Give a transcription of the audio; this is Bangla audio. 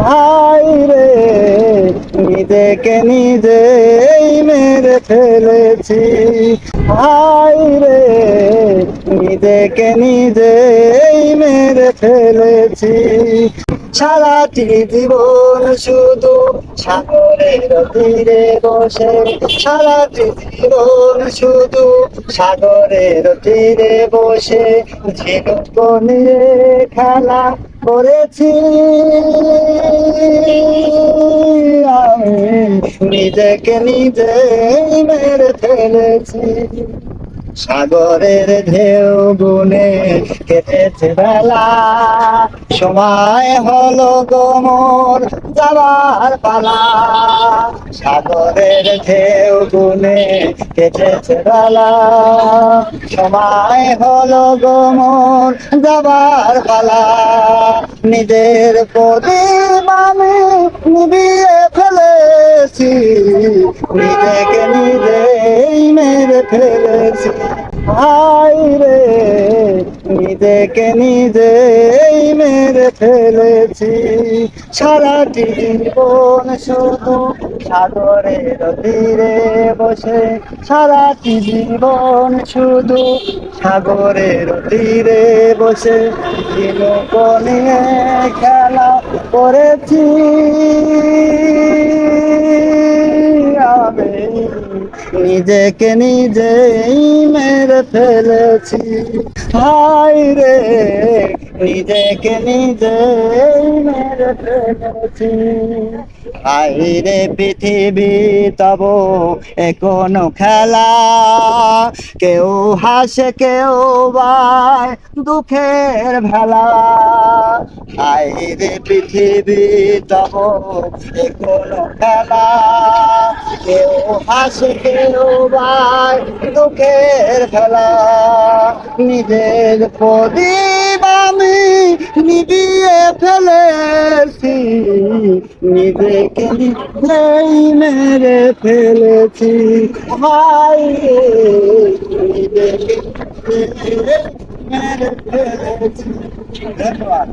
ভাই রে, নিজেকে নিজেই মেরে ফেলেছি। ভাই রে, নিজেকে নিজেই মেরে ফেলেছি। সারাটি জীবন শুধু সাগরের তীরে বসে। সারাটি জীবন শুধু সাগরের তীরে বসে। ঝিনুক নিয়ে খেলা করেছি। নিজেকে নিজেই মেরে ফেলেছি। সাগরের ঢেউ গুনে কেটেছে বেলা। সময় হলো গোমর যাবার পালা। সাগরের ঢেউ গুনে কেটেছে বেলা। সময় হলো গোমর যাবার পালা। নিজের প্রদীপ আমি নিবিয়ে ফেলেছি, নিজেকে নিজেই মেরে ফেলেছি। ভাই রে, নিজেকে নিজেই মেরে ফেলেছি। সারাটি জীবন শুধু সাগরের তীরে বসে সারাটি জীবন শুধু সাগরের তীরে বসে নিয়ে খেলা করেছি। নিজেকে নিজেই মেরে ফেলেছি। হাই রে, নিজেকে নিজেই মেরে ফেলেছি। হাই রে পৃথিবী, তব কোন খেলা। কেউ হাসে, কেউ বায় দুঃখের ভেলা। হাই রে পৃথিবী, তব কোন খেলা। কেউ হাসে কেউ বায় দুঃখের খেলা। নিজের প্রদীপ আমি নিবিয়ে ফেলেছি। নিজেকে নিজেই মেরে ফেলেছি। ভাই নিজেকে মেরে ধন্যবাদ।